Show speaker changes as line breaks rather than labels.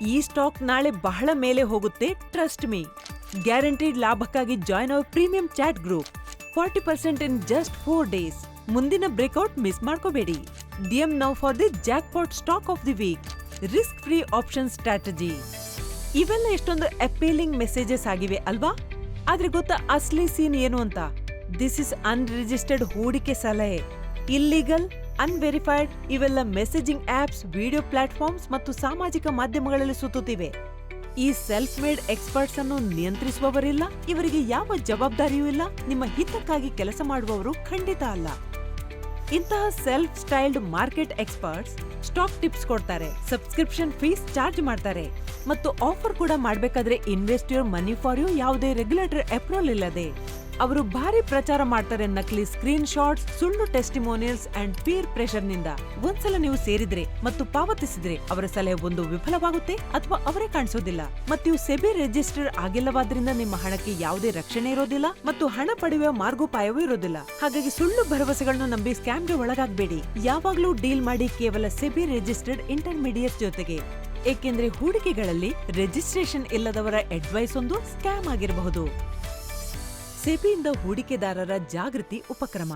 ಈ ಸ್ಟಾಕ್ ನಾಳೆ ಬಹಳ ಮೇಲೆ ಹೋಗುತ್ತೆ ಟ್ರಸ್ಟ್ ಮೀ ಗ್ಯಾರಂಟಿಡ್ ಲಾಭಕ್ಕಾಗಿ join our premium chat group forty percent in just four days ಮುಂದಿನ ಬ್ರೇಕ್ಔಟ್ ಮಿಸ್ ಮಾಡ್ಕೋಬೇಡಿ. DM now for the jackpot stock of the week risk free option strategy ಇವೆಲ್ಲ ಎಷ್ಟೊಂದು ಅಪೀಲಿಂಗ್ ಮೆಸೇಜಸ್ ಆಗಿವೆ ಅಲ್ವಾ? ಆದ್ರೆ ಗೊತ್ತಾ ಅಸ್ಲಿ scene ಏನು ಅಂತ? ದಿಸ್ ಇಸ್ ಅನ್ರಿಜಿಸ್ಟರ್ಡ್ ಹೂಡಿಕೆ ಸಲಹೆ. ಇಲ್ಲಿಗಲ್ ಅನ್ವೆರಿಫೈಡ್ ಇವೆಲ್ಲ ಮೆಸೇಜಿಂಗ್ ಆಪ್ಸ್ ವಿಡಿಯೋ ಪ್ಲಾಟ್ಫಾರ್ಮ್ಸ್ ಮತ್ತು ಸಾಮಾಜಿಕ ಮಾಧ್ಯಮಗಳಲ್ಲಿ ಸುತ್ತುತ್ತಿವೆ. ಈ ಸೆಲ್ಫ್ ಮೇಡ್ ಎಕ್ಸ್ಪರ್ಟ್ಸ್ ಅನ್ನು ನಿಯಂತ್ರಿಸುವವರಿಲ್ಲ, ಇವರಿಗೆ ಯಾವ ಜವಾಬ್ದಾರಿಯೂ ಇಲ್ಲ, ನಿಮ್ಮ ಹಿತಕ್ಕಾಗಿ ಕೆಲಸ ಮಾಡುವವರು ಖಂಡಿತ ಅಲ್ಲ. ಇಂತಹ self styled market experts stock tips ಕೊಡ್ತಾರೆ ಸಬ್ಸ್ಕ್ರಿಪ್ಷನ್ ಫೀಸ್ ಚಾರ್ಜ್ ಮಾಡ್ತಾರೆ ಮತ್ತು ಆಫರ್ ಕೂಡ ಮಾಡಬೇಕಾದ್ರೆ invest your money for you ಯಾವುದೇ ರೆಗ್ಯುಲೇಟರ್ ಅಪ್ರೂವಲ್ ಇಲ್ಲದೆ. ಅವರು ಭಾರಿ ಪ್ರಚಾರ ಮಾಡ್ತಾರೆ ನಕಲಿ ಸ್ಕ್ರೀನ್ ಶಾಟ್ಸ್ ಸುಳ್ಳು ಟೆಸ್ಟಿಮೋನಿಯಲ್ಸ್ ಅಂಡ್ ಪೀರ್ ಪ್ರೆಷರ್ನಿಂದ ಒಂದ್ಸಲ ನೀವು ಸೇರಿದ್ರೆ ಮತ್ತು ಪಾವತಿಸಿದ್ರೆ ಅವರ ಸಲಹೆ ಒಂದು ವಿಫಲವಾಗುತ್ತೆ ಅಥವಾ ಅವರೇ ಕಾಣಿಸೋದಿಲ್ಲ. ಮತ್ತು ನೀವು ಸೆಬಿ ರಿಜಿಸ್ಟರ್ ಆಗಿಲ್ಲವಾದ್ರಿಂದ ನಿಮ್ಮ ಹಣಕ್ಕೆ ಯಾವುದೇ ರಕ್ಷಣೆ ಇರೋದಿಲ್ಲ ಮತ್ತು ಹಣ ಪಡೆಯುವ ಮಾರ್ಗೋಪಾಯವೂ ಇರೋದಿಲ್ಲ. ಹಾಗಾಗಿ ಸುಳ್ಳು ಭರವಸೆಗಳನ್ನು ನಂಬಿ ಸ್ಕ್ಯಾಮ್ಗೆ ಒಳಗಾಗಬೇಡಿ. ಯಾವಾಗಲೂ ಡೀಲ್ ಮಾಡಿ ಕೇವಲ ಸೆಬಿ ರಿಜಿಸ್ಟರ್ಡ್ ಇಂಟರ್ಮೀಡಿಯೇಟ್ ಜೊತೆಗೆ. ಏಕೆಂದ್ರೆ ಹೂಡಿಕೆಗಳಲ್ಲಿ ರಿಜಿಸ್ಟ್ರೇಷನ್ ಇಲ್ಲದವರ ಅಡ್ವೈಸ್ ಒಂದು ಸ್ಕ್ಯಾಮ್ ಆಗಿರಬಹುದು. ಸೆಬಿಯಿಂದ ಹೂಡಿಕೆದಾರರ ಜಾಗೃತಿ ಉಪಕ್ರಮ.